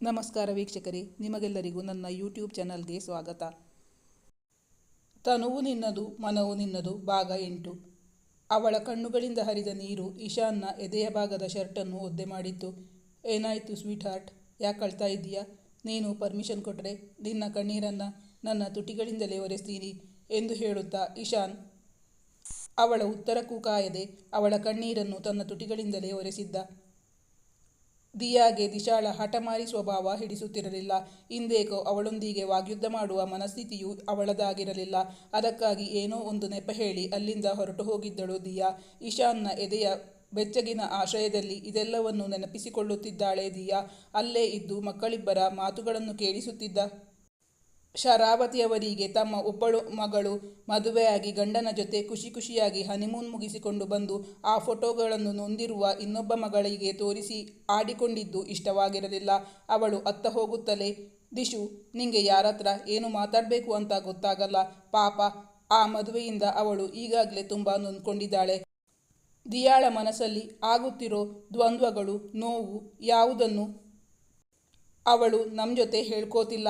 ನಮಸ್ಕಾರ ವೀಕ್ಷಕರೇ, ನಿಮಗೆಲ್ಲರಿಗೂ ನನ್ನ ಯೂಟ್ಯೂಬ್ ಚಾನಲ್ಗೆ ಸ್ವಾಗತ. ತನುವು ನಿನ್ನದು, ಮನವು ನಿನ್ನದು, ಭಾಗ ಎಂಟು. ಅವಳ ಕಣ್ಣುಗಳಿಂದ ಹರಿದ ನೀರು ಇಶಾನ್ನ ಎದೆಯ ಭಾಗದ ಶರ್ಟನ್ನು ಒದ್ದೆ ಮಾಡಿತ್ತು. ಏನಾಯಿತು ಸ್ವೀಟ್ ಹಾರ್ಟ್ ಯಾಕೆ ಅಳ್ತಾ ಇದ್ದೀಯಾ? ನೀನು ಪರ್ಮಿಷನ್ ಕೊಟ್ಟರೆ ನಿನ್ನ ಕಣ್ಣೀರನ್ನು ನನ್ನ ತುಟಿಗಳಿಂದಲೇ ಒರೆಸ್ತೀನಿ ಎಂದು ಹೇಳುತ್ತಾ ಇಶಾನ್ ಅವಳ ಉತ್ತರಕ್ಕೂ ಕಾಯದೆ ಅವಳ ಕಣ್ಣೀರನ್ನು ತನ್ನ ತುಟಿಗಳಿಂದಲೇ ಒರೆಸಿದ್ದ. ದಿಯಾಗೆ ದಿಶಾಳ ಹಠಮಾರಿ ಸ್ವಭಾವ ಹಿಡಿಸುತ್ತಿರಲಿಲ್ಲ. ಇಂದೇಕೋ ಅವಳೊಂದಿಗೆ ವಾಗ್ಯುದ್ಧ ಮಾಡುವ ಮನಸ್ಥಿತಿಯೂ ಅವಳದಾಗಿರಲಿಲ್ಲ. ಅದಕ್ಕಾಗಿ ಏನೋ ಒಂದು ನೆಪ ಹೇಳಿ ಅಲ್ಲಿಂದ ಹೊರಟು ಹೋಗಿದ್ದಳು ದಿಯಾ. ಇಶಾನ್ನ ಎದೆಯ ಬೆಚ್ಚಗಿನ ಆಶ್ರಯದಲ್ಲಿ ಇದೆಲ್ಲವನ್ನು ನೆನಪಿಸಿಕೊಳ್ಳುತ್ತಿದ್ದಾಳೆ ದಿಯಾ. ಅಲ್ಲೇ ಇದ್ದು ಮಕ್ಕಳಿಬ್ಬರ ಮಾತುಗಳನ್ನು ಕೇಳಿಸುತ್ತಿದ್ದ ಶರಾವತಿಯವರಿಗೆ ತಮ್ಮ ಒಬ್ಬಳು ಮಗಳು ಮದುವೆಯಾಗಿ ಗಂಡನ ಜೊತೆ ಖುಷಿ ಖುಷಿಯಾಗಿ ಹನಿಮೂನ್ ಮುಗಿಸಿಕೊಂಡು ಬಂದು ಆ ಫೋಟೋಗಳನ್ನು ನೊಂದಿರುವ ಇನ್ನೊಬ್ಬ ಮಗಳಿಗೆ ತೋರಿಸಿ ಆಡಿಕೊಂಡಿದ್ದು ಇಷ್ಟವಾಗಿರಲಿಲ್ಲ. ಅವಳು ಅತ್ತ ಹೋಗುತ್ತಲೇ, ದಿಶು, ನಿಂಗೆ ಯಾರತ್ರ ಏನು ಮಾತಾಡಬೇಕು ಅಂತ ಗೊತ್ತಾಗಲ್ಲ. ಪಾಪ, ಆ ಮದುವೆಯಿಂದ ಅವಳು ಈಗಾಗಲೇ ತುಂಬ ನೊಂದ್ಕೊಂಡಿದ್ದಾಳೆ. ದಿಯಾಳ ಮನಸ್ಸಲ್ಲಿ ಆಗುತ್ತಿರೋ ದ್ವಂದ್ವಗಳು, ನೋವು ಯಾವುದನ್ನು? ಅವಳು ನಮ್ಮ ಜೊತೆ ಹೇಳ್ಕೋತಿಲ್ಲ.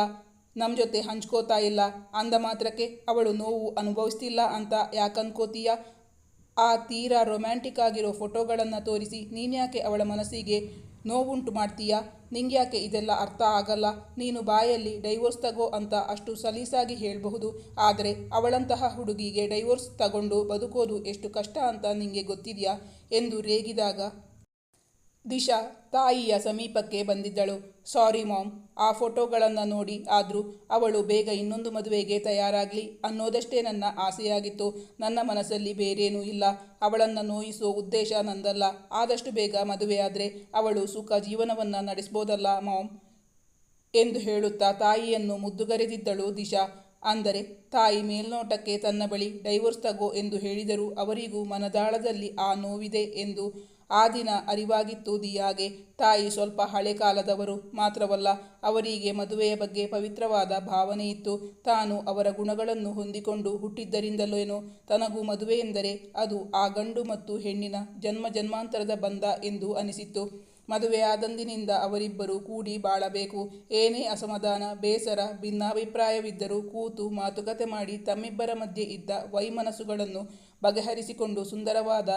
ನಮ್ಮ ಜೊತೆ ಹಂಚ್ಕೋತಾ ಇಲ್ಲ. ಅಂದ ಮಾತ್ರಕ್ಕೆ ಅವಳು ನೋವು ಅನುಭವಿಸ್ತಿಲ್ಲ ಅಂತ ಯಾಕನ್ಕೋತೀಯ? ಆ ತೀರಾ ರೊಮ್ಯಾಂಟಿಕ್ ಆಗಿರೋ ಫೋಟೋಗಳನ್ನು ತೋರಿಸಿ ನೀನ್ಯಾಕೆ ಅವಳ ಮನಸ್ಸಿಗೆ ನೋವುಂಟು ಮಾಡ್ತೀಯಾ? ನಿಂಗ್ಯಾಕೆ ಇದೆಲ್ಲ ಅರ್ಥ ಆಗಲ್ಲ? ನೀನು ಬಾಯಲ್ಲಿ ಡೈವೋರ್ಸ್ ತಗೋ ಅಂತ ಅಷ್ಟು ಸಲೀಸಾಗಿ ಹೇಳಬಹುದು. ಆದರೆ ಅವಳಂತಹ ಹುಡುಗಿಗೆ ಡೈವೋರ್ಸ್ ತಗೊಂಡು ಬದುಕೋದು ಎಷ್ಟು ಕಷ್ಟ ಅಂತ ನಿಮಗೆ ಗೊತ್ತಿದೆಯಾ? ಎಂದು ರೇಗಿದಾಗ ದಿಶಾ ತಾಯಿಯ ಸಮೀಪಕ್ಕೆ ಬಂದಿದ್ದಳು. ಸಾರಿ ಮಾಮ್, ಆ ಫೋಟೋಗಳನ್ನು ನೋಡಿ ಆದರೂ ಅವಳು ಬೇಗ ಇನ್ನೊಂದು ಮದುವೆಗೆ ತಯಾರಾಗಲಿ ಅನ್ನೋದಷ್ಟೇ ನನ್ನ ಆಸೆಯಾಗಿತ್ತು. ನನ್ನ ಮನಸ್ಸಲ್ಲಿ ಬೇರೇನೂ ಇಲ್ಲ. ಅವಳನ್ನು ನೋಯಿಸೋ ಉದ್ದೇಶ ನಂದಲ್ಲ. ಆದಷ್ಟು ಬೇಗ ಮದುವೆಯಾದರೆ ಅವಳು ಸುಖ ಜೀವನವನ್ನು ನಡೆಸ್ಬೋದಲ್ಲ ಮಾಮ್ ಎಂದು ಹೇಳುತ್ತಾ ತಾಯಿಯನ್ನು ಮುದ್ದುಗರೆದಿದ್ದಳು ದಿಶಾ. ಅಂದರೆ, ತಾಯಿ ಮೇಲ್ನೋಟಕ್ಕೆ ತನ್ನ ಬಳಿ ಡೈವೋರ್ಸ್ ತಗೋ ಎಂದು ಹೇಳಿದರೂ ಅವರಿಗೂ ಮನದಾಳದಲ್ಲಿ ಆ ನೋವಿದೆ ಎಂದು ಆ ದಿನ ಅರಿವಾಗಿತ್ತು ದಿಯಾಗೆ. ತಾಯಿ ಸ್ವಲ್ಪ ಹಳೆ ಕಾಲದವರು ಮಾತ್ರವಲ್ಲ, ಅವರಿಗೆ ಮದುವೆಯ ಬಗ್ಗೆ ಪವಿತ್ರವಾದ ಭಾವನೆ ಇತ್ತು. ತಾನು ಅವರ ಗುಣಗಳನ್ನು ಹೊಂದಿಕೊಂಡು ಹುಟ್ಟಿದ್ದರಿಂದಲೇನೋ ತನಗೂ ಮದುವೆ ಎಂದರೆ ಅದು ಆ ಗಂಡು ಮತ್ತು ಹೆಣ್ಣಿನ ಜನ್ಮ ಜನ್ಮಾಂತರದ ಬಂಧ ಎಂದು ಅನಿಸಿತ್ತು. ಮದುವೆಯಾದಂದಿನಿಂದ ಅವರಿಬ್ಬರು ಕೂಡಿ ಬಾಳಬೇಕು. ಏನೇ ಅಸಮಾಧಾನ, ಬೇಸರ, ಭಿನ್ನಾಭಿಪ್ರಾಯವಿದ್ದರೂ ಕೂತು ಮಾತುಕತೆ ಮಾಡಿ ತಮ್ಮಿಬ್ಬರ ಮಧ್ಯೆ ಇದ್ದ ವೈಮನಸ್ಸುಗಳನ್ನು ಬಗೆಹರಿಸಿಕೊಂಡು ಸುಂದರವಾದ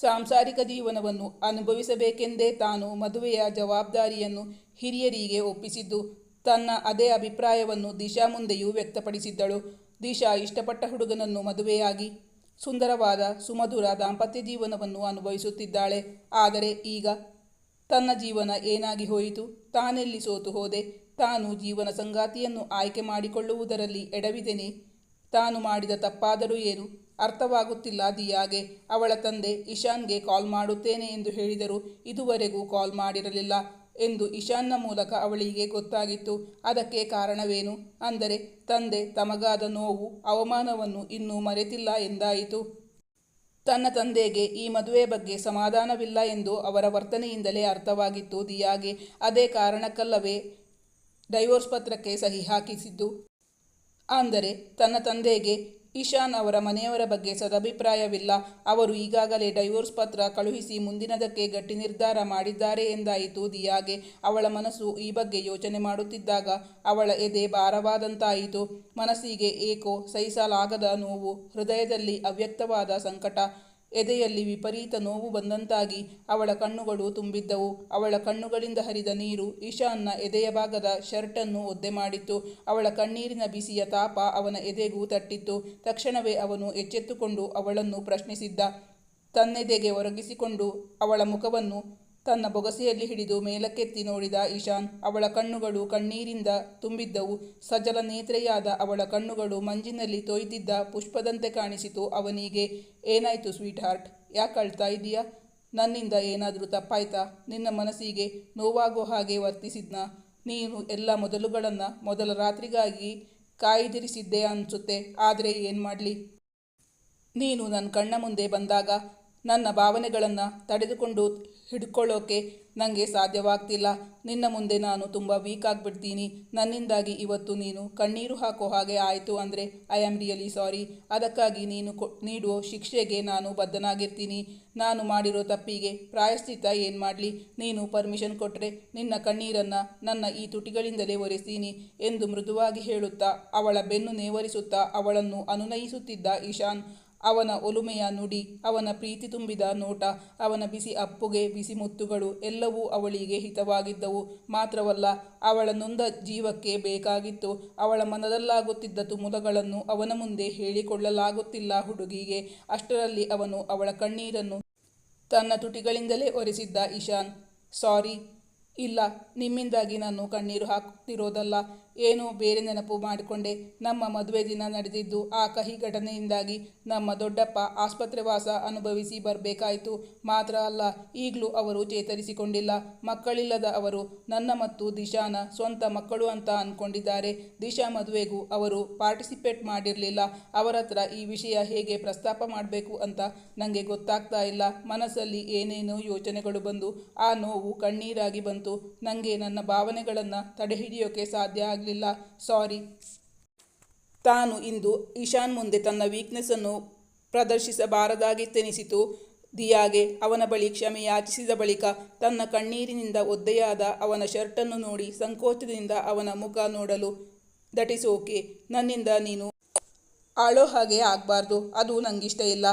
ಸಾಂಸಾರಿಕ ಜೀವನವನ್ನು ಅನುಭವಿಸಬೇಕೆಂದೇ ತಾನು ಮದುವೆಯ ಜವಾಬ್ದಾರಿಯನ್ನು ಹಿರಿಯರಿಗೆ ಒಪ್ಪಿಸಿದ್ದು, ತನ್ನ ಅದೇ ಅಭಿಪ್ರಾಯವನ್ನು ದಿಶಾ ಮುಂದೆಯೂ ವ್ಯಕ್ತಪಡಿಸಿದ್ದಳು. ದಿಶಾ ಇಷ್ಟಪಟ್ಟ ಹುಡುಗನನ್ನು ಮದುವೆಯಾಗಿ, ಸುಂದರವಾದ, ಸುಮಧುರ, ದಾಂಪತ್ಯ ಜೀವನವನ್ನು ಅನುಭವಿಸುತ್ತಿದ್ದಾಳೆ. ಆದರೆ ಈಗ ತನ್ನ ಜೀವನ ಏನಾಗಿ ಹೋಯಿತು? ತಾನೆಲ್ಲಿ ಸೋತು ಹೋದೆ? ತಾನು ಜೀವನ ಸಂಗಾತಿಯನ್ನು ಆಯ್ಕೆ ಮಾಡಿಕೊಳ್ಳುವುದರಲ್ಲಿ ಎಡವಿದೆನೆ? ತಾನು ಮಾಡಿದ ತಪ್ಪಾದರೂ ಏನು? ಅರ್ಥವಾಗುತ್ತಿಲ್ಲ ದಿಯಾಗೆ ಅವಳ ತಂದೆ ಇಶಾನ್ಗೆ ಕಾಲ್ ಮಾಡುತ್ತೇನೆ ಎಂದು ಹೇಳಿದರು. ಇದುವರೆಗೂ ಕಾಲ್ ಮಾಡಿರಲಿಲ್ಲ ಎಂದು ಇಶಾನ್ನ ಮೂಲಕ ಅವಳಿಗೆ ಗೊತ್ತಾಗಿತ್ತು. ಅದಕ್ಕೆ ಕಾರಣವೇನು? ಅಂದರೆ ತಂದೆ ತಮಗಾದ ನೋವು, ಅವಮಾನವನ್ನು ಇನ್ನೂ ಮರೆತಿಲ್ಲ ಎಂದಾಯಿತು. ತನ್ನ ತಂದೆಗೆ ಈ ಮದುವೆ ಬಗ್ಗೆ ಸಮಾಧಾನವಿಲ್ಲ ಎಂದು ಅವರ ವರ್ತನೆಯಿಂದಲೇ ಅರ್ಥವಾಗಿತ್ತು. ದಿಯಾಗೆ ಅದೇ ಕಾರಣಕ್ಕಲ್ಲವೇ ಡೈವೋರ್ಸ್ ಪತ್ರಕ್ಕೆ ಸಹಿ ಹಾಕಿಸಿದ್ದು. ಅಂದರೆ ತನ್ನ ತಂದೆಗೆ ಇಶಾನ್ ಅವರ ಮನೆಯವರ ಬಗ್ಗೆ ಸದಭಿಪ್ರಾಯವಿಲ್ಲ. ಅವರು ಈಗಾಗಲೇ ಡೈವೋರ್ಸ್ ಪತ್ರ ಕಳುಹಿಸಿ ಮುಂದಿನದಕ್ಕೆ ಗಟ್ಟಿ ನಿರ್ಧಾರ ಮಾಡಿದ್ದಾರೆ ಎಂದಾಯಿತು ದಿಯಾಗೆ. ಅವಳ ಮನಸ್ಸು ಈ ಬಗ್ಗೆ ಯೋಚನೆ ಮಾಡುತ್ತಿದ್ದಾಗ ಅವಳ ಎದೆ ಭಾರವಾದಂತಾಯಿತು. ಮನಸ್ಸಿಗೆ ಏಕೋ ಸಹಿಸಲಾಗದ ನೋವು ಹೃದಯದಲ್ಲಿ ಅವ್ಯಕ್ತವಾದ ಸಂಕಟ. ಎದೆಯಲ್ಲಿ ವಿಪರೀತ ನೋವು ಬಂದಂತಾಗಿ ಅವಳ ಕಣ್ಣುಗಳು ತುಂಬಿದ್ದವು. ಅವಳ ಕಣ್ಣುಗಳಿಂದ ಹರಿದ ನೀರು ಇಶಾನ್ನ ಎದೆಯ ಭಾಗದ ಶರ್ಟನ್ನು ಒದ್ದೆ ಮಾಡಿತ್ತು. ಅವಳ ಕಣ್ಣೀರಿನ ಬಿಸಿಯ ತಾಪ ಅವನ ಎದೆಗೂ ತಟ್ಟಿತ್ತು. ತಕ್ಷಣವೇ ಅವನು ಎಚ್ಚೆತ್ತುಕೊಂಡು ಅವಳನ್ನು ಪ್ರಶ್ನಿಸಿದ್ದ. ತನ್ನೆದೆಗೆ ಒರಗಿಸಿಕೊಂಡು ಅವಳ ಮುಖವನ್ನು ತನ್ನ ಬೊಗಸೆಯಲ್ಲಿ ಹಿಡಿದು ಮೇಲಕ್ಕೆತ್ತಿ ನೋಡಿದ ಇಶಾನ್ ಅವಳ ಕಣ್ಣುಗಳು ಕಣ್ಣೀರಿಂದ ತುಂಬಿದ್ದವು. ಸಜಲ ನೇತ್ರೆಯಾದ ಅವಳ ಕಣ್ಣುಗಳು ಮಂಜಿನಲ್ಲಿ ತೊಯ್ದಿದ್ದ ಪುಷ್ಪದಂತೆ ಕಾಣಿಸಿತು. ಅವನಿಗೆ, ಏನಾಯಿತು ಸ್ವೀಟ್ ಹಾರ್ಟ್ ಯಾಕೆ ಅಳ್ತಾ ಇದೀಯಾ ನನ್ನಿಂದ ಏನಾದರೂ ತಪ್ಪಾಯ್ತಾ? ನಿನ್ನ ಮನಸ್ಸಿಗೆ ನೋವಾಗೋ ಹಾಗೆ ವರ್ತಿಸಿದ್ನ? ನೀನು ಎಲ್ಲ ಮೊದಲುಗಳನ್ನು ಮೊದಲ ರಾತ್ರಿಗಾಗಿ ಕಾಯ್ದಿರಿಸಿದ್ದೆ ಅನಿಸುತ್ತೆ. ಆದರೆ ಏನು ಮಾಡಲಿ? ನೀನು ನನ್ನ ಕಣ್ಣ ಮುಂದೆ ಬಂದಾಗ ನನ್ನ ಭಾವನೆಗಳನ್ನು ತಡೆದುಕೊಂಡು ಹಿಡ್ಕೊಳ್ಳೋಕೆ ನನಗೆ ಸಾಧ್ಯವಾಗ್ತಿಲ್ಲ. ನಿನ್ನ ಮುಂದೆ ನಾನು ತುಂಬ ವೀಕ್ ಆಗಿಬಿಡ್ತೀನಿ. ನನ್ನಿಂದಾಗಿ ಇವತ್ತು ನೀನು ಕಣ್ಣೀರು ಹಾಕೋ ಹಾಗೆ ಆಯಿತು ಅಂದರೆ ಐ ಆಮ್ ರಿಯಲಿ ಸಾರಿ ಅದಕ್ಕಾಗಿ ನೀನು ಕೊ ನೀಡುವ ಶಿಕ್ಷೆಗೆ ನಾನು ಬದ್ಧನಾಗಿರ್ತೀನಿ. ನಾನು ಮಾಡಿರೋ ತಪ್ಪಿಗೆ ಪ್ರಾಯಶ್ಚಿತ್ತ ಏನು ಮಾಡಲಿ? ನೀನು ಪರ್ಮಿಷನ್ ಕೊಟ್ಟರೆ ನಿನ್ನ ಕಣ್ಣೀರನ್ನು ನನ್ನ ಈ ತುಟಿಗಳಿಂದಲೇ ಒರೆಸ್ತೀನಿ ಎಂದು ಮೃದುವಾಗಿ ಹೇಳುತ್ತಾ ಅವಳ ಬೆನ್ನು ನೇವರಿಸುತ್ತಾ ಅವಳನ್ನು ಅನುನಯಿಸುತ್ತಿದ್ದ ಈಶಾನ್ ಅವನ ಒಲುಮೆಯ ನುಡಿ, ಅವನ ಪ್ರೀತಿ ತುಂಬಿದ ನೋಟ, ಅವನ ಬಿಸಿ ಅಪ್ಪುಗೆ ಬಿಸಿ ಮುತ್ತುಗಳು ಎಲ್ಲವೂ ಅವಳಿಗೆ ಹಿತವಾಗಿದ್ದವು. ಮಾತ್ರವಲ್ಲ, ಅವಳ ನೊಂದ ಜೀವಕ್ಕೆ ಬೇಕಾಗಿತ್ತು. ಅವಳ ಮನದಲ್ಲಾಗುತ್ತಿದ್ದ ತುಮುಲಗಳನ್ನು ಅವನ ಮುಂದೆ ಹೇಳಿಕೊಳ್ಳಲಾಗುತ್ತಿಲ್ಲ ಹುಡುಗಿಗೆ. ಅಷ್ಟರಲ್ಲಿ ಅವನು ಅವಳ ಕಣ್ಣೀರನ್ನು ತನ್ನ ತುಟಿಗಳಿಂದಲೇ ಒರೆಸಿದ್ದ ಇಶಾನ್. ಸಾರಿ. ಇಲ್ಲ, ನಿಮ್ಮಿಂದಾಗಿ ನಾನು ಕಣ್ಣೀರು ಹಾಕುತ್ತಿರೋದಲ್ಲ. ಏನೋ ಬೇರೆ ನೆನಪು ಮಾಡಿಕೊಂಡೆ. ನಮ್ಮ ಮದುವೆ ದಿನ ನಡೆದಿದ್ದು ಆ ಕಹಿ ಘಟನೆಯಿಂದಾಗಿ ನಮ್ಮ ದೊಡ್ಡಪ್ಪ ಆಸ್ಪತ್ರೆ ವಾಸ ಅನುಭವಿಸಿ ಬರಬೇಕಾಯಿತು. ಮಾತ್ರ ಅಲ್ಲ, ಈಗಲೂ ಅವರು ಚೇತರಿಸಿಕೊಂಡಿಲ್ಲ. ಮಕ್ಕಳಿಲ್ಲದ ಅವರು, ನನ್ನ ಮತ್ತು ದಿಶಾನ ಸ್ವಂತ ಮಕ್ಕಳು ಅಂತ ಅಂದ್ಕೊಂಡಿದ್ದಾರೆ ದಿಶಾ ಮದುವೆಗೂ ಅವರು ಪಾರ್ಟಿಸಿಪೇಟ್ ಮಾಡಿರಲಿಲ್ಲ. ಅವರ ಹತ್ರ ಈ ವಿಷಯ ಹೇಗೆ ಪ್ರಸ್ತಾಪ ಮಾಡಬೇಕು ಅಂತ ನನಗೆ ಗೊತ್ತಾಗ್ತಾ ಇಲ್ಲ. ಮನಸ್ಸಲ್ಲಿ ಏನೇನೋ ಯೋಚನೆಗಳು ಬಂದು ಆ ನೋವು ಕಣ್ಣೀರಾಗಿ ಬಂತು. ನನಗೆ ನನ್ನ ಭಾವನೆಗಳನ್ನು ತಡೆಹಿಡಿಯೋಕೆ ಸಾಧ್ಯ ಆಗಲಿಲ್ಲ. ಸಾರಿ. ತಾನು ಇಂದು ಇಶಾನ್ ಮುಂದೆ ತನ್ನ ವೀಕ್ನೆಸ್ಸನ್ನು ಪ್ರದರ್ಶಿಸಬಾರದಾಗಿತ್ತೆನಿಸಿತು. ದಿಯಾಗೆ ಅವನ ಬಳಿ ಕ್ಷಮೆ ಯಾಚಿಸಿದ ಬಳಿಕ ತನ್ನ ಕಣ್ಣೀರಿನಿಂದ ಒದ್ದೆಯಾದ ಅವನ ಶರ್ಟನ್ನು ನೋಡಿ ಸಂಕೋಚದಿಂದ ಅವನ ಮುಖ ನೋಡಲು ದಟ್ ಇಸ್ ಓಕೆ. ನನ್ನಿಂದ ನೀನು ಆಳೋ ಹಾಗೆ ಆಗಬಾರ್ದು. ಅದು ನಂಗಿಷ್ಟ ಇಲ್ಲ.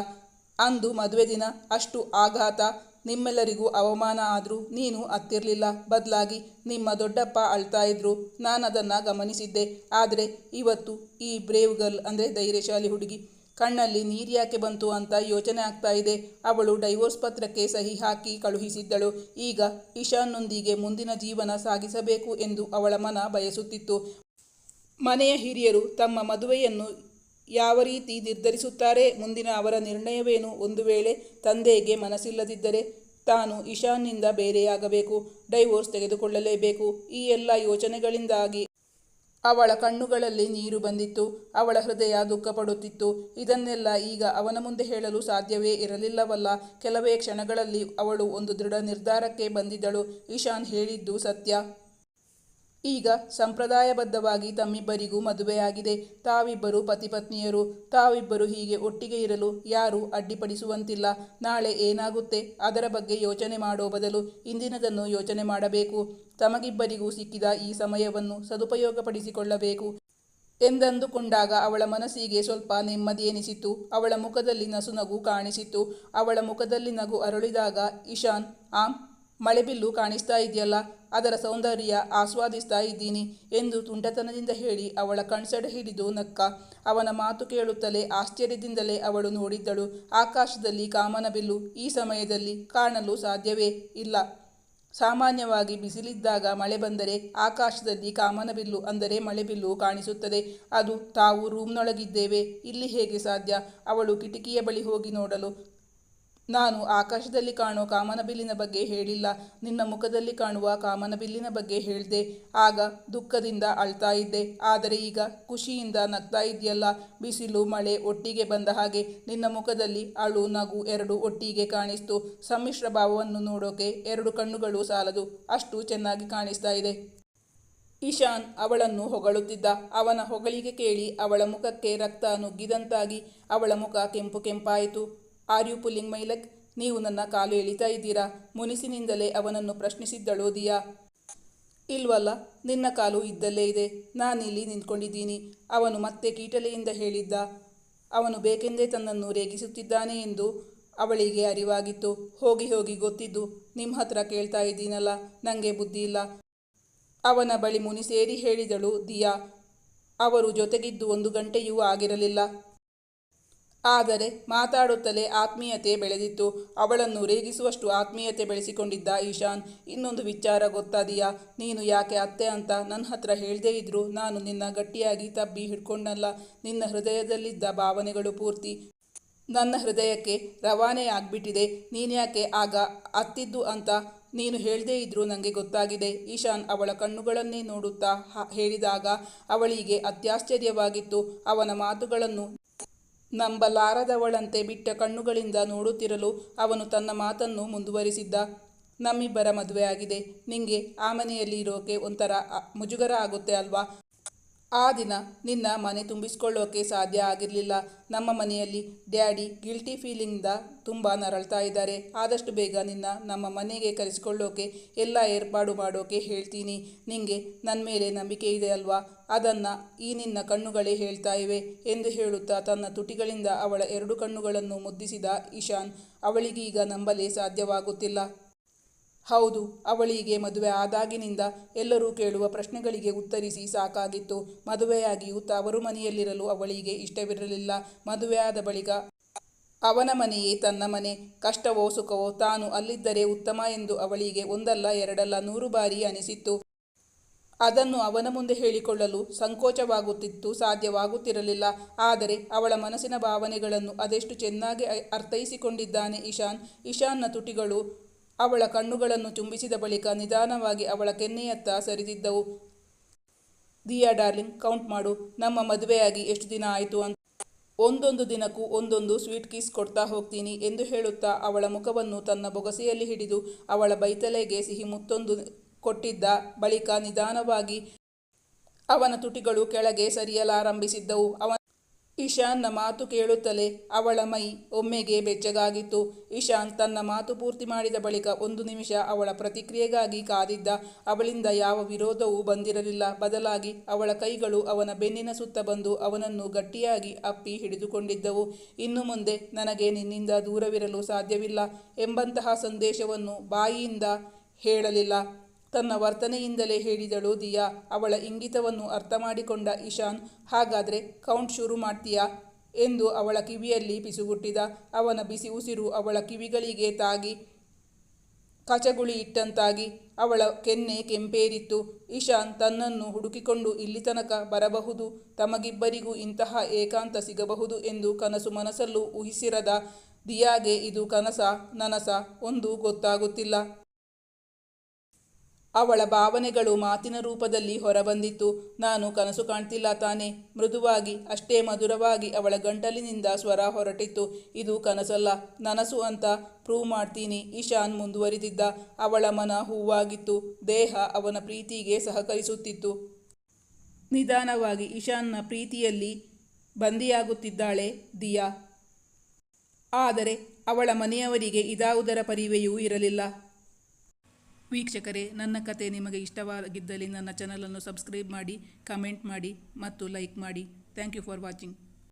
ಅಂದು ಮದುವೆ ದಿನ, ಅಷ್ಟು ಆಘಾತ. ನಿಮ್ಮೆಲ್ಲರಿಗೂ ಅವಮಾನ ಆದರೂ ನೀನು ಅತ್ತಿರಲಿಲ್ಲ ಬದಲಾಗಿ ನಿಮ್ಮ ದೊಡ್ಡಪ್ಪ ಅಳ್ತಾ ಇದ್ರು. ನಾನು ಅದನ್ನು ಗಮನಿಸಿದ್ದೆ. ಆದರೆ ಇವತ್ತು ಈ ಬ್ರೇವ್ ಗರ್ಲ್ ಅಂದರೆ ಧೈರ್ಯಶಾಲಿ ಹುಡುಗಿ. ಕಣ್ಣಲ್ಲಿ ನೀರು ಯಾಕೆ ಬಂತು ಅಂತ ಯೋಚನೆ ಆಗ್ತಾ ಇದೆ. ಅವಳು ಡೈವೋರ್ಸ್ ಪತ್ರಕ್ಕೆ ಸಹಿ ಹಾಕಿ ಕಳುಹಿಸಿದ್ದಳು. ಈಗ ಇಶಾನ್ನೊಂದಿಗೆ ಮುಂದಿನ ಜೀವನ ಸಾಗಿಸಬೇಕು ಎಂದು ಅವಳ ಮನ ಬಯಸುತ್ತಿತ್ತು. ಮನೆಯ ಹಿರಿಯರು ತಮ್ಮ ಮದುವೆಯನ್ನು ಯಾವ ರೀತಿ ನಿರ್ಧರಿಸುತ್ತಾರೆ? ಮುಂದಿನ ಅವರ ನಿರ್ಣಯವೇನು? ಒಂದು ವೇಳೆ ತಂದೆಗೆ ಮನಸ್ಸಿಲ್ಲದಿದ್ದರೆ ತಾನು ಇಶಾನ್ನಿಂದ ಬೇರೆಯಾಗಬೇಕು, ಡೈವೋರ್ಸ್ ತೆಗೆದುಕೊಳ್ಳಲೇಬೇಕು. ಈ ಎಲ್ಲ ಯೋಚನೆಗಳಿಂದಾಗಿ ಅವಳ ಕಣ್ಣುಗಳಲ್ಲಿ ನೀರು ಬಂದಿತ್ತು, ಅವಳ ಹೃದಯ ದುಃಖಪಡುತ್ತಿತ್ತು. ಇದನ್ನೆಲ್ಲ ಈಗ ಅವನ ಮುಂದೆ ಹೇಳಲು ಸಾಧ್ಯವೇ ಇರಲಿಲ್ಲವಲ್ಲ. ಕೆಲವೇ ಕ್ಷಣಗಳಲ್ಲಿ ಅವಳು ಒಂದು ದೃಢ ನಿರ್ಧಾರಕ್ಕೆ ಬಂದಿದ್ದಳು. ಇಶಾನ್ ಹೇಳಿದ್ದು ಸತ್ಯ. ಈಗ ಸಂಪ್ರದಾಯಬದ್ಧವಾಗಿ ತಮ್ಮಿಬ್ಬರಿಗೂ ಮದುವೆಯಾಗಿದೆ. ತಾವಿಬ್ಬರು ಪತಿಪತ್ನಿಯರು. ತಾವಿಬ್ಬರು ಹೀಗೆ ಒಟ್ಟಿಗೆ ಇರಲು ಯಾರೂ ಅಡ್ಡಿಪಡಿಸುವಂತಿಲ್ಲ. ನಾಳೆ ಏನಾಗುತ್ತೆ? ಅದರ ಬಗ್ಗೆ ಯೋಚನೆ ಮಾಡೋ ಬದಲು ಇಂದಿನದನ್ನು ಯೋಚನೆ ಮಾಡಬೇಕು. ತಮಗಿಬ್ಬರಿಗೂ ಸಿಕ್ಕಿದ ಈ ಸಮಯವನ್ನು ಸದುಪಯೋಗಪಡಿಸಿಕೊಳ್ಳಬೇಕು. ಎಂದಂದುಕೊಂಡಾಗ ಅವಳ ಮನಸ್ಸಿಗೆ ಸ್ವಲ್ಪ ನೆಮ್ಮದಿ ಎನಿಸಿತು ಅವಳ ಮುಖದಲ್ಲಿ ನಸುನಗು ಕಾಣಿಸಿತು ಅವಳ ಮುಖದಲ್ಲಿ ನಗು ಅರಳಿದಾಗ ಇಶಾನ್ ಆಮ್ ಮಳೆಬಿಲ್ಲು ಕಾಣಿಸ್ತಾ ಇದೆಯಲ್ಲ, ಅದರ ಸೌಂದರ್ಯ ಆಸ್ವಾದಿಸ್ತಾ ಇದ್ದೀನಿ ಎಂದು ತುಂಟತನದಿಂದ ಹೇಳಿ ಅವಳ ಕಣ್ಸಡೆ ಹಿಡಿದು ನಕ್ಕ. ಅವನ ಮಾತು ಕೇಳುತ್ತಲೇ ಆಶ್ಚರ್ಯದಿಂದಲೇ ಅವಳು ನೋಡಿದ್ದಳು. ಆಕಾಶದಲ್ಲಿ ಕಾಮನಬಿಲ್ಲು ಈ ಸಮಯದಲ್ಲಿ ಕಾಣಲು ಸಾಧ್ಯವೇ ಇಲ್ಲ. ಸಾಮಾನ್ಯವಾಗಿ ಬಿಸಿಲಿದ್ದಾಗ ಮಳೆ ಬಂದರೆ ಆಕಾಶದಲ್ಲಿ ಕಾಮನಬಿಲ್ಲು ಅಂದರೆ ಮಳೆಬಿಲ್ಲು ಕಾಣಿಸುತ್ತದೆ. ಅದು ತಾವು ರೂಮ್ನೊಳಗಿದ್ದೇವೆ, ಇಲ್ಲಿ ಹೇಗೆ ಸಾಧ್ಯ? ಅವಳು ಕಿಟಕಿಯ ಬಳಿ ಹೋಗಿ ನೋಡಲು ನಾನು ಆಕಾಶದಲ್ಲಿ ಕಾಣೋ ಕಾಮನಬಿಲ್ಲಿನ ಬಗ್ಗೆ ಹೇಳಿಲ್ಲ. ನಿನ್ನ ಮುಖದಲ್ಲಿ ಕಾಣುವ ಕಾಮನಬಿಲ್ಲಿನ ಬಗ್ಗೆ ಹೇಳಿದೆ. ಆಗ ದುಃಖದಿಂದ ಅಳ್ತಾ ಇದ್ದೆ. ಆದರೆ ಈಗ ಖುಷಿಯಿಂದ ನಗ್ತಾ ಇದೆಯಲ್ಲ. ಬಿಸಿಲು, ಮಳೆ ಒಟ್ಟಿಗೆ ಬಂದ ಹಾಗೆ ನಿನ್ನ ಮುಖದಲ್ಲಿ ಅಳು, ನಗು ಎರಡು ಒಟ್ಟಿಗೆ ಕಾಣಿಸ್ತು. ಸಮ್ಮಿಶ್ರ ಭಾವವನ್ನು ನೋಡೋಕೆ ಎರಡು ಕಣ್ಣುಗಳು ಸಾಲದು. ಅಷ್ಟು ಚೆನ್ನಾಗಿ ಕಾಣಿಸ್ತಾ ಇದೆ. ಇಶಾನ್ ಅವಳನ್ನು ಹೊಗಳುತ್ತಿದ್ದ. ಅವನ ಹೊಗಳಿಗೆ ಕೇಳಿ ಅವಳ ಮುಖಕ್ಕೆ ರಕ್ತ ನುಗ್ಗಿದಂತಾಗಿ ಅವಳ ಮುಖ ಕೆಂಪು ಕೆಂಪಾಯಿತು. Are you pulling my leg, ನೀವು ನನ್ನ ಕಾಲು ಎಳಿತಾ ಇದ್ದೀರಾ? ಮುನಿಸಿನಿಂದಲೇ ಅವನನ್ನು ಪ್ರಶ್ನಿಸಿದ್ದಳು ದಿಯಾ. ಇಲ್ವಲ್ಲ, ನಿನ್ನ ಕಾಲು ಇದ್ದಲ್ಲೇ ಇದೆ. ನಾನಿಲ್ಲಿ ನಿಂತ್ಕೊಂಡಿದ್ದೀನಿ. ಅವನು ಮತ್ತೆ ಕೀಟಲೆಯಿಂದ ಹೇಳಿದ್ದ. ಅವನು ಬೇಕೆಂದೇ ತನ್ನನ್ನು ರೇಗಿಸುತ್ತಿದ್ದಾನೆ ಎಂದು ಅವಳಿಗೆ ಅರಿವಾಗಿತ್ತು. ಹೋಗಿ ಹೋಗಿ ಗೊತ್ತಿದ್ದು ನಿಮ್ಮ ಹತ್ರ ಕೇಳ್ತಾ ಇದ್ದೀನಲ್ಲ ನನಗೆ ಬುದ್ಧಿ ಇಲ್ಲ. ಅವನ ಬಳಿ ಮುನಿ ಸೇರಿ ಹೇಳಿದಳು, ದಿಯಾ. ಅವರು ಜೊತೆಗಿದ್ದು ಒಂದು ಗಂಟೆಯೂ ಆಗಿರಲಿಲ್ಲ. ಆದರೆ ಮಾತಾಡುತ್ತಲೇ ಆತ್ಮೀಯತೆ ಬೆಳೆದಿತ್ತು. ಅವಳನ್ನು ರೇಗಿಸುವಷ್ಟು ಆತ್ಮೀಯತೆ ಬೆಳೆಸಿಕೊಂಡಿದ್ದ ಈಶಾನ್, ಇನ್ನೊಂದು ವಿಚಾರ ಗೊತ್ತಾದೀಯಾ? ನೀನು ಯಾಕೆ ಅತ್ತೆ ಅಂತ ನನ್ನ ಹತ್ರ ಹೇಳದೇ ಇದ್ರು. ನಾನು ನಿನ್ನ ಗಟ್ಟಿಯಾಗಿ ತಬ್ಬಿ ಹಿಡ್ಕೊಂಡಲ್ಲ. ನಿನ್ನ ಹೃದಯದಲ್ಲಿದ್ದ ಭಾವನೆಗಳು ಪೂರ್ತಿ ನನ್ನ ಹೃದಯಕ್ಕೆ ರವಾನೆ ಆಗ್ಬಿಟ್ಟಿದೆ. ನೀನ್ಯಾಕೆ ಆಗ ಅತ್ತಿದ್ದು ಅಂತ ನೀನು ಹೇಳದೇ ಇದ್ರೂ ನನಗೆ ಗೊತ್ತಾಗಿದೆ. ಈಶಾನ್ ಅವಳ ಕಣ್ಣುಗಳನ್ನೇ ನೋಡುತ್ತಾ ಹೇಳಿದಾಗ ಅವಳಿಗೆ ಅತ್ಯಾಶ್ಚರ್ಯವಾಗಿತ್ತು. ಅವನ ಮಾತುಗಳನ್ನು ನಂಬಲಾರದವಳಂತೆ ಬಿಟ್ಟ ಕಣ್ಣುಗಳಿಂದ ನೋಡುತ್ತಿರಲು ಅವನು ತನ್ನ ಮಾತನ್ನು ಮುಂದುವರಿಸಿದ್ದ. ನಮ್ಮಿಬ್ಬರ ಮದುವೆ ಆಗಿದೆ ನಿಂಗೆ ಆ ಮನೆಯಲ್ಲಿ ಇರೋಕೆ ಒಂಥರ ಮುಜುಗರ ಆಗುತ್ತೆ ಅಲ್ವಾ? ಆ ದಿನ ನಿನ್ನ ಮನೆ ತುಂಬಿಸ್ಕೊಳ್ಳೋಕೆ ಸಾಧ್ಯ ಆಗಿರಲಿಲ್ಲ. ನಮ್ಮ ಮನೆಯಲ್ಲಿ ಡ್ಯಾಡಿ ಗಿಲ್ಟಿ ಫೀಲಿಂಗ್ದ ತುಂಬ ನರಳ್ತಾ ಇದ್ದಾರೆ. ಆದಷ್ಟು ಬೇಗ ನಿನ್ನ ನಮ್ಮ ಮನೆಗೆ ಕರೆಸಿಕೊಳ್ಳೋಕೆ, ಎಲ್ಲ ಏರ್ಪಾಡು ಮಾಡೋಕೆ ಹೇಳ್ತೀನಿ. ನಿಂಗೆ ನನ್ನ ಮೇಲೆ ನಂಬಿಕೆ ಇದೆ ಅಲ್ವಾ? ಅದನ್ನು ಈ ನಿನ್ನ ಕಣ್ಣುಗಳೇ ಹೇಳ್ತಾ ಇವೆ ಎಂದು ಹೇಳುತ್ತಾ ತನ್ನ ತುಟಿಗಳಿಂದ ಅವಳ ಎರಡು ಕಣ್ಣುಗಳನ್ನು ಮುದ್ದಿಸಿದ ಇಶಾನ್, ಅವಳಿಗೀಗ ನಂಬಲೇ ಸಾಧ್ಯವಾಗುತ್ತಿಲ್ಲ. ಹೌದು, ಅವಳಿಗೆ ಮದುವೆ ಆದಾಗಿನಿಂದ ಎಲ್ಲರೂ ಕೇಳುವ ಪ್ರಶ್ನೆಗಳಿಗೆ ಉತ್ತರಿಸಿ ಸಾಕಾಗಿತ್ತು. ಮದುವೆಯಾಗಿಯೂ ತವರು ಮನೆಯಲ್ಲಿರಲು ಅವಳಿಗೆ ಇಷ್ಟವಿರಲಿಲ್ಲ. ಮದುವೆಯಾದ ಬಳಿಕ ಅವನ ಮನೆಯೇ ತನ್ನ ಮನೆ. ಕಷ್ಟವೋ ಸುಖವೋ ತಾನು ಅಲ್ಲಿದ್ದರೆ ಉತ್ತಮ ಎಂದು ಅವಳಿಗೆ ಒಂದಲ್ಲ ಎರಡಲ್ಲ ನೂರು ಬಾರಿ ಅನಿಸಿತ್ತು. ಅದನ್ನು ಅವನ ಮುಂದೆ ಹೇಳಿಕೊಳ್ಳಲು ಸಂಕೋಚವಾಗುತ್ತಿತ್ತು, ಸಾಧ್ಯವಾಗುತ್ತಿರಲಿಲ್ಲ. ಆದರೆ ಅವಳ ಮನಸ್ಸಿನ ಭಾವನೆಗಳನ್ನು ಅದೆಷ್ಟು ಚೆನ್ನಾಗಿ ಅರ್ಥೈಸಿಕೊಂಡಿದ್ದಾನೆ ಇಶಾನ್. ಇಶಾನ್ನ ತುಟಿಗಳು ಅವಳ ಕಣ್ಣುಗಳನ್ನು ಚುಂಬಿಸಿದ ಬಳಿಕ ನಿಧಾನವಾಗಿ ಅವಳ ಕೆನ್ನೆಯತ್ತ ಸರಿದಿದ್ದವು. ದಿಯಾ ಡಾರ್ಲಿಂಗ್, ಕೌಂಟ್ ಮಾಡು. ನಮ್ಮ ಮದುವೆಯಾಗಿ ಎಷ್ಟು ದಿನ ಆಯಿತು ಅಂತ. ಒಂದೊಂದು ದಿನಕ್ಕೂ ಒಂದೊಂದು ಸ್ವೀಟ್ ಕಿಸ್ ಕೊಡ್ತಾ ಹೋಗ್ತೀನಿ ಎಂದು ಹೇಳುತ್ತಾ ಅವಳ ಮುಖವನ್ನು ತನ್ನ ಬೊಗಸೆಯಲ್ಲಿ ಹಿಡಿದು ಅವಳ ಬೈತಲೆಗೆ ಸಿಹಿ ಮುತ್ತೊಂದು ಕೊಟ್ಟಿದ್ದ ಬಳಿಕ ನಿಧಾನವಾಗಿ ಅವನ ತುಟಿಗಳು ಕೆಳಗೆ ಸರಿಯಲಾರಂಭಿಸಿದ್ದವು. ಅವನ ಇಶಾನ್ನ ಮಾತು ಕೇಳುತ್ತಲೇ ಅವಳ ಮೈ ಒಮ್ಮೆಗೆ ಬೆಚ್ಚಗಾಗಿತ್ತು. ಇಶಾನ್ ತನ್ನ ಮಾತು ಪೂರ್ತಿ ಮಾಡಿದ ಬಳಿಕ ಒಂದು ನಿಮಿಷ ಅವಳ ಪ್ರತಿಕ್ರಿಯೆಗಾಗಿ ಕಾದಿದ್ದ ಅವಳಿಂದ ಯಾವ ವಿರೋಧವೂ ಬಂದಿರಲಿಲ್ಲ. ಬದಲಾಗಿ ಅವಳ ಕೈಗಳು ಅವನ ಬೆನ್ನಿನ ಸುತ್ತ ಬಂದು ಅವನನ್ನು ಗಟ್ಟಿಯಾಗಿ ಅಪ್ಪಿ ಹಿಡಿದುಕೊಂಡಿದ್ದವು. ಇನ್ನು ಮುಂದೆ ನನಗೆ ನಿನ್ನಿಂದ ದೂರವಿರಲು ಸಾಧ್ಯವಿಲ್ಲ ಎಂಬಂತಹ ಸಂದೇಶವನ್ನು ಬಾಯಿಯಿಂದ ಹೇಳಲಿಲ್ಲ. ತನ್ನ ವರ್ತನೆಯಿಂದಲೇ ಹೇಳಿದಳು ದಿಯಾ, ಅವಳ ಇಂಗಿತವನ್ನು ಅರ್ಥ ಮಾಡಿಕೊಂಡ ಇಶಾನ್, ಹಾಗಾದರೆ ಕೌಂಟ್ ಶುರು ಮಾಡ್ತೀಯಾ? ಎಂದು ಅವಳ ಕಿವಿಯಲ್ಲಿ ಪಿಸುಗುಟ್ಟಿದ. ಅವನ ಬಿಸಿ ಉಸಿರು ಅವಳ ಕಿವಿಗಳಿಗೆ ತಾಗಿ, ಕಚಗುಳಿ ಇಟ್ಟಂತಾಗಿ ಅವಳ ಕೆನ್ನೆ ಕೆಂಪೇರಿತ್ತು. ಇಶಾನ್ ತನ್ನನ್ನು ಹುಡುಕಿಕೊಂಡು ಇಲ್ಲಿ ತನಕ ಬರಬಹುದು, ತಮಗಿಬ್ಬರಿಗೂ ಇಂತಹ ಏಕಾಂತ ಸಿಗಬಹುದು ಎಂದು ಕನಸು ಮನಸ್ಸಲ್ಲೂ ಊಹಿಸಿರದ ದಿಯಾಗೆ ಇದು ಕನಸ, ನನಸ, ಒಂದು ಗೊತ್ತಾಗುತ್ತಿಲ್ಲ. ಅವಳ ಭಾವನೆಗಳು ಮಾತಿನ ರೂಪದಲ್ಲಿ ಹೊರಬಂದಿತ್ತು. ನಾನು ಕನಸು ಕಾಣ್ತಿಲ್ಲ ತಾನೆ. ಮೃದುವಾಗಿ, ಅಷ್ಟೇ ಮಧುರವಾಗಿ ಅವಳ ಗಂಟಲಿನಿಂದ ಸ್ವರ ಹೊರಟಿತ್ತು. ಇದು ಕನಸಲ್ಲ, ನನಸು ಅಂತ ಪ್ರೂವ್ ಮಾಡ್ತೀನಿ. ಇಶಾನ್ ಮುಂದುವರಿದಿದ್ದ ಅವಳ ಮನ ಹೂವಾಗಿತ್ತು. ದೇಹ ಅವನ ಪ್ರೀತಿಗೆ ಸಹಕರಿಸುತ್ತಿತ್ತು. ನಿಧಾನವಾಗಿ ಇಶಾನ್ನ ಪ್ರೀತಿಯಲ್ಲಿ ಬಂದಿಯಾಗುತ್ತಿದ್ದಾಳೆ ದಿಯಾ. ಆದರೆ ಅವಳ ಮನೆಯವರಿಗೆ ಇದಾವುದರ ಪರಿವೆಯೂ ಇರಲಿಲ್ಲ. ವೀಕ್ಷಕರೇ, ನನ್ನ ಕತೆ ನಿಮಗೆ ಇಷ್ಟವಾಗಿದ್ದಲ್ಲಿ ನನ್ನ ಚಾನಲನ್ನು ಸಬ್ಸ್ಕ್ರೈಬ್ ಮಾಡಿ ಕಮೆಂಟ್ ಮಾಡಿ ಮತ್ತು ಲೈಕ್ ಮಾಡಿ. Thank you for watching